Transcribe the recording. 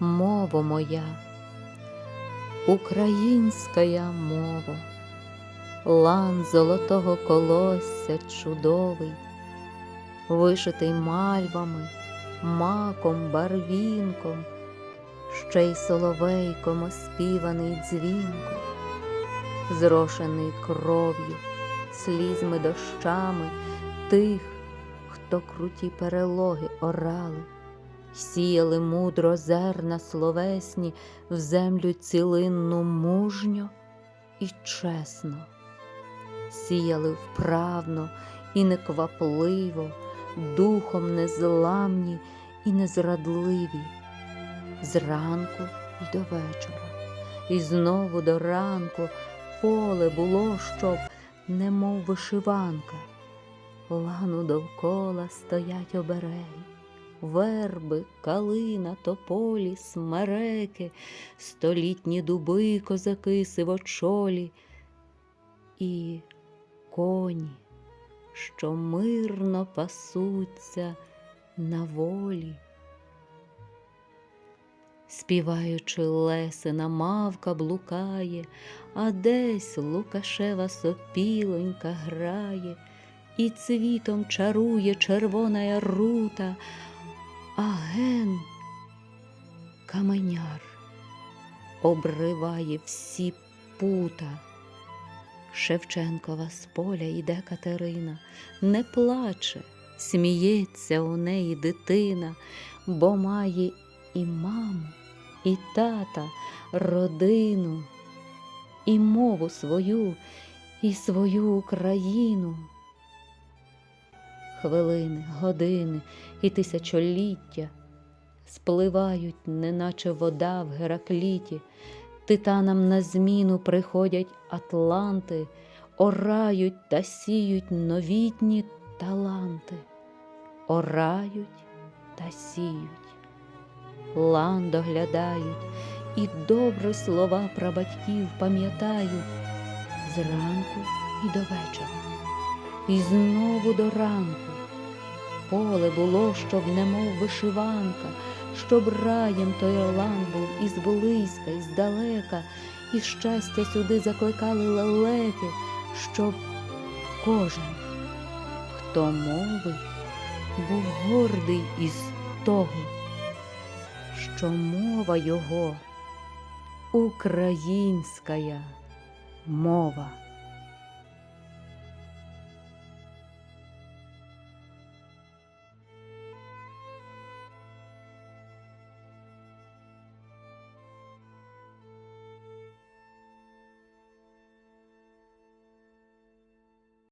мово моя, українська мова, лан золотого колосся чудовий, вишитий мальвами, маком, барвінком, ще й соловейком оспіваний дзвінко, зрошений кров'ю, слізьми дощами тих, хто круті перелоги орали, сіяли мудро зерна словесні в землю цілинну мужньо і чесно, сіяли вправно і неквапливо, духом незламні і незрадливі, зранку й до вечора, і знову до ранку поле було, щоб, немов вишиванка, лану довкола стоять обереги, верби, калина, тополі, смереки, столітні дуби, козаки сивочолі і коні, що мирно пасуться на волі. Співаючи лесина, мавка блукає, а десь Лукашева сопілонька грає, і цвітом чарує червона рута, а ген каменяр обриває всі пута. Шевченкова з поля йде Катерина, не плаче, сміється у неї дитина, бо має і маму, і тата, родину, і мову свою, і свою Україну. Хвилини, години і тисячоліття спливають, неначе вода в Геракліті, титанам на зміну приходять атланти, орають та сіють новітні таланти, орають та сіють. Лан доглядають і добре слова прабатьків пам'ятають. Зранку і до вечора, і знову до ранку. Поле було, щоб немов вишиванка, щоб раєм той лан був із Волиська, із далека, і щастя сюди закликали лелеки, щоб кожен, хто мовить, був гордий із того що мова його українська мова.